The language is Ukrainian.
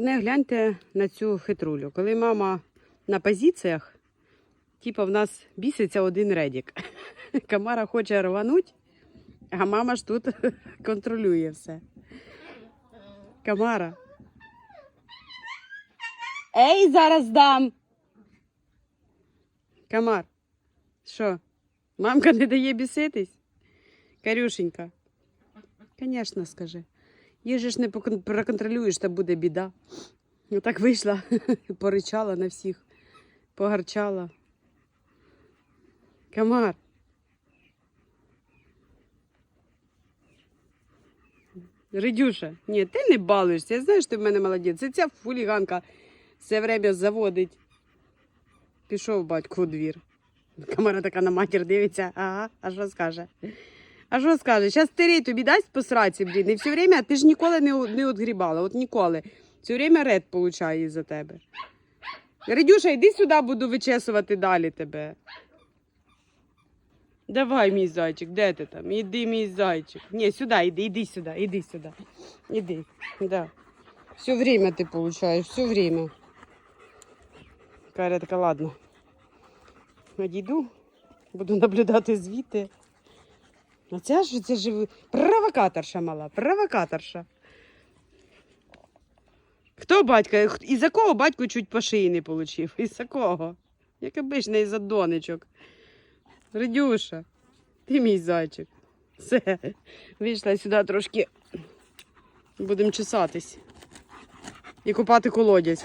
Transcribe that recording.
Не гляньте на цю хитрулю. Коли мама на позиціях, типу в нас біситься один редік. Камара хоче рвануть, а мама ж тут контролює все. Камара. Ей, зараз дам. Камар. Що? Мамка не дає біситись? Карюшенька. Звісно, скажи. Їх же ж не проконтролюєш, та буде біда. Ну так вийшла, поричала на всіх, погарчала. Камар. Ридюша, ні, ти не балуєшся. Я знаю, що ти в мене молодець. Це ця хуліганка все время заводить. Пішов батько у двір. Камера така на матір дивиться. Ага, а що скаже? А що скаже? Зараз тирей тобі дасть по сраці, блін. І все время ти ж ніколи не, не отгрібала, от ніколи. Все время ред получає за тебе. Редюша, йди сюди, буду вичесувати далі тебе. Давай, мій зайчик, де ти там? Іди, мій зайчик. Ні, сюди, іди, іди сюди, іди сюди. Іди. Да. Все время ти получаєш, все время. Каря така, ладно. Надійду, буду наблюдати звідти. А це ж це ж провокаторша мала, провокаторша. Хто батька? Х- Із-за кого батько чуть по шиї не получив? Із-за кого? Як обично, із-за донечок. Редюша, ти мій зайчик. Все, вийшла сюди трошки. Будемо чесатись. І купати колодязь.